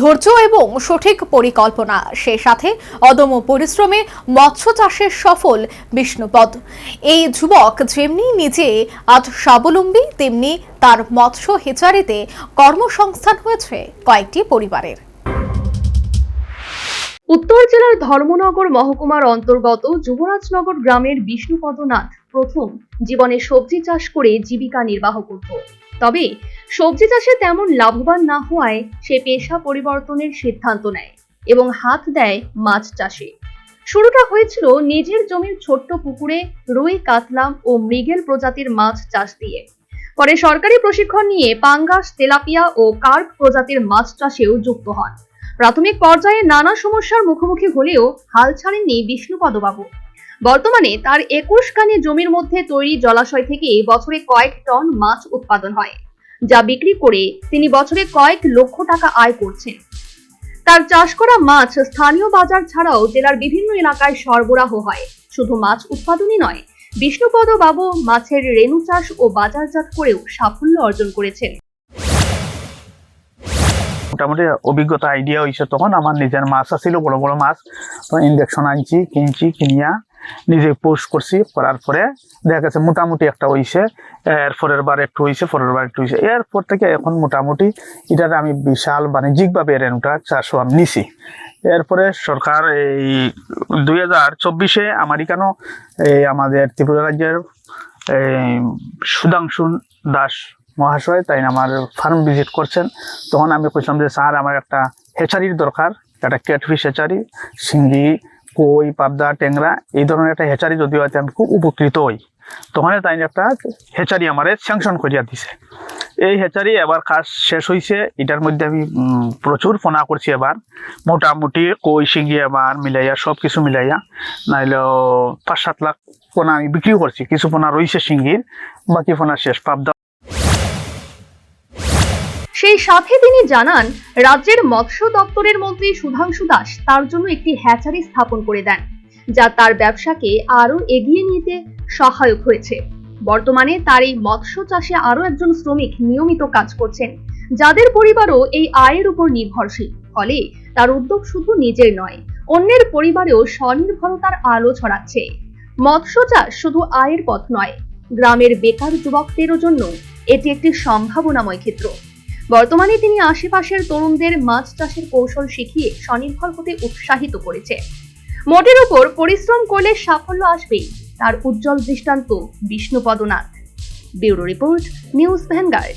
ধৈর্য এবং সঠিক পরিকল্পনা। সে সাথে অদম্য পরিশ্রমে মৎস্য চাষের সফল বিষ্ণুপদ। এই যুবক যেমনি নিজে আজ স্বাবলম্বী, তেমনি তার মৎস্য হেচারিতে কর্মসংস্থান হয়েছে কয়েকটি পরিবারের। উত্তর জেলার ধর্মনগর মহকুমার অন্তর্গত যুবরাজনগর গ্রামের বিষ্ণুপদ নাথ প্রথম জীবনে সবজি চাষ করে জীবিকা নির্বাহ করত। তবে সবজি চাষে তেমন লাভবান না হওয়ায় সে পেশা পরিবর্তনের সিদ্ধান্ত নেয় এবং হাত দেয় মাছ চাষে। শুরুটা হয়েছিল নিজের জমির ছোট্ট পুকুরে রুই কাতলা ও মৃগেল প্রজাতির মাছ চাষ দিয়ে। পরে সরকারি প্রশিক্ষণ নিয়ে পাঙ্গাস, তেলাপিয়া ও কার্প প্রজাতির মাছ চাষেও যুক্ত হন। প্রাথমিক পর্যায়ে নানা সমস্যার মুখোমুখি হলেও হাল ছাড়েননি বিষ্ণুপদবাবু। বর্তমানে তার একুশ কানে জমির মধ্যে তৈরি জলাশয় থেকে বছরে কয়েক টন মাছ উৎপাদন হয়। যা বিক্রি করে তিনি বছরে কয়েক লক্ষ টাকা আয় করছেন। তার চাষ করা মাছ স্থানীয় বাজার ছাড়াও জেলার বিভিন্ন এলাকায় সরবরাহ হয়। শুধু মাছ উৎপাদনই নয়, বিষ্ণুপদ বাবু মাছের রেণু চাষ ও বাজারজাত করেও সাফল্য অর্জন করেছেন। মোটামুটি অভিজ্ঞতা আইডিয়া হয়েছে তখন আমার নিজের মাছ আছিল, বড় বড় মাছ। তো ইঞ্জেকশন আনছি, কিনছি, কিনিয়া নিজে পোস্ট করছি, করার পরে দেখা গেছে মোটামুটি একটা হয়েছে এর পরের বার একটু হয়েছে পরের বার একটু হয়েছে এরপর থেকে এখন মোটামুটি এটাতে আমি বিশাল বাণিজ্যিকভাবে রেনুটা চাষও আমি নিছি। এরপরে সরকার এই দুই হাজার চব্বিশে আমার এখানেও এই আমাদের ত্রিপুরা রাজ্যের, এই সুধাংশু দাস মহাশয়, তাই আমার ফার্ম ভিজিট করছেন। তখন আমি কইলাম যে, স্যার, আমার একটা হেচারির দরকার, একটা ক্যাটফিশ হেচারি শিঙ্গি কই, পাবদা ট্যাংরা এই ধরনের একটা হেচারি যদি হয় আমি খুব উপকৃত হই। তখন তাই একটা হেচারি আমার স্যাংশন করিয়া দিছে। এই হেচারি এবার কাজ শেষ হয়েছে এটার মধ্যে আমি প্রচুর ফোনা করছি এবার। মোটামুটি কই শিঙ্গি এবার মিলাইয়া সব কিছু মিলাইয়া নাইলেও পাঁচ সাত লাখ ফোনা আমি বিক্রিও করছি। কিছু ফোনা রয়েছে শিঙ্গির বাকি পোনা শেষ। পাবদা সেই সাথে তিনি জানান, রাজ্যের মৎস্য দপ্তরের মন্ত্রী সুধাংশু দাস তার জন্য একটি হ্যাচারি স্থাপন করে দেন, যা তার ব্যবসাকে আরও এগিয়ে নিতে সহায়ক হয়েছে। বর্তমানে তার এই মৎস্য চাষে আরও একজন শ্রমিক নিয়মিত কাজ করছেন, যাদের পরিবারও এই আয়ের উপর নির্ভরশীল, ফলে তার উদ্যোগ শুধু নিজের নয়, অন্যের পরিবারেও স্বনির্ভরতার আলো ছড়াচ্ছে। মৎস্য চাষ শুধু আয়ের পথ নয়, গ্রামের বেকার যুবকদেরও জন্য এটি একটি সম্ভাবনাময় ক্ষেত্র। বর্তমানে তিনি আশেপাশের তরুণদের মাছ চাষের কৌশল শিখিয়ে স্বনির্ভর হতে উৎসাহিত করেছে। মোটের উপর পরিশ্রম করলে সাফল্য আসবেই, তার উজ্জ্বল দৃষ্টান্ত Bishnupadanath. Bureau report, news vanguard.